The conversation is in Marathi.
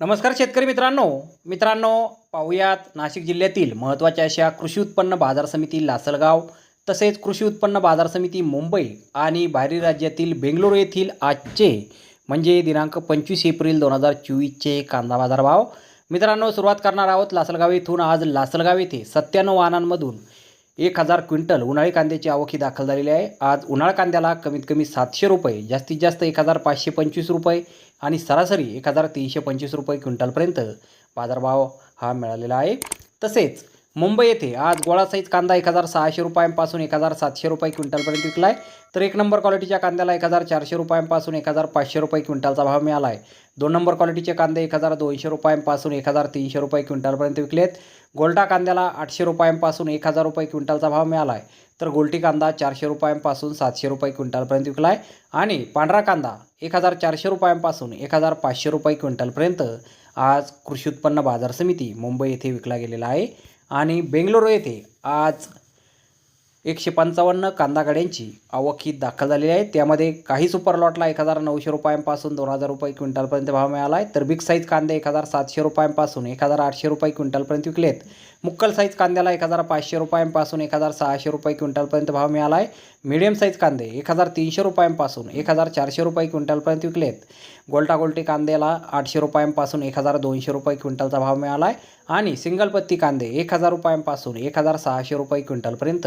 नमस्कार शेतकरी मित्रांनो. मित्रांनो पाहूयात नाशिक जिल्ह्यातील महत्त्वाच्या अशा कृषी उत्पन्न बाजार समिती लासलगाव तसेच कृषी उत्पन्न बाजार समिती मुंबई आणि बाहेरील राज्यातील बेंगलोर येथील आजचे म्हणजे दिनांक पंचवीस एप्रिल दोन हजार चोवीसचे कांदा बाजार भाव. मित्रांनो सुरुवात करणार आहोत लासलगाव येथून. आज लासलगाव येथे सत्त्याण्णव वाहनांमधून एक हजार क्विंटल उन्हाळी कांद्याची आवक ही दाखल झालेली आहे. आज उन्हाळ कांद्याला कमीत कमी सातशे रुपये जास्तीत जास्त एक हजार पाचशे पंचवीस रुपये आणि सरासरी एक हजार तीनशे पंचवीस रुपये क्विंटलपर्यंत बाजारभाव हा मिळालेला आहे. तसेच मुंबई येथे आज गोळा साईज कांदा एक हजार सहाशे रुपयांपासून एक हजार सातशे रुपये क्विंटलपर्यंत विकला आहे तर एक नंबर क्वालिटीच्या कांद्याला एक हजार चारशे रुपयांपासून एक हजार पाचशे रुपये क्विंटलचा भाव मिळाला आहे दोन नंबर क्वालिटीचे कांदे एक हजार दोनशे रुपयांपासून एक हजार तीनशे रुपये क्विंटलपर्यंत विकलेत. गोल्टा कांद्याला आठशे रुपयांपासून एक हजार रुपये क्विंटलचा भाव मिळाला आहे तर गोल्टी कांदा चारशे रुपयांपासून सातशे रुपये क्विंटलपर्यंत विकला आहे आणि पांढरा कांदा एक हजार चारशे रुपयांपासून एक हजार पाचशे रुपये क्विंटलपर्यंत आज कृषी उत्पन्न बाजार समिती मुंबई येथे विकला गेलेला आहे. आणि बेंगलोर येथे आज एकशे पंचावन्न कांदा गाड्यांची आवक ही दाखल झालेली आहे त्यामध्ये काही सुपर लॉटला एक हजार नऊशे रुपयांपासून दोन हजार रुपये क्विंटलपर्यंत भाव मिळाला आहे तर बिग साईज कांदे एक हजार सातशे रुपयांपासून एक हजार आठशे रुपये क्विंटलपर्यंत विकलेत मुक्कल साईज कांद्याला एक हजार पाचशे रुपयांपासून एक हजार सहाशे रुपये क्विंटलपर्यंत भाव मिळाला आहे मिडियम साईज कांदे एक हजार तीनशे रुपयांपासून एक हजार चारशे रुपये क्विंटलपर्यंत विकलेत आहेत गोल्टी कांद्याला आठशे रुपयांपासून एक हजार दोनशे रुपये क्विंटलचा भाव मिळाला आहे आणि सिंगल पत्ती कांदे एक हजार रुपयांपासून एक हजार सहाशे रुपये क्विंटलपर्यंत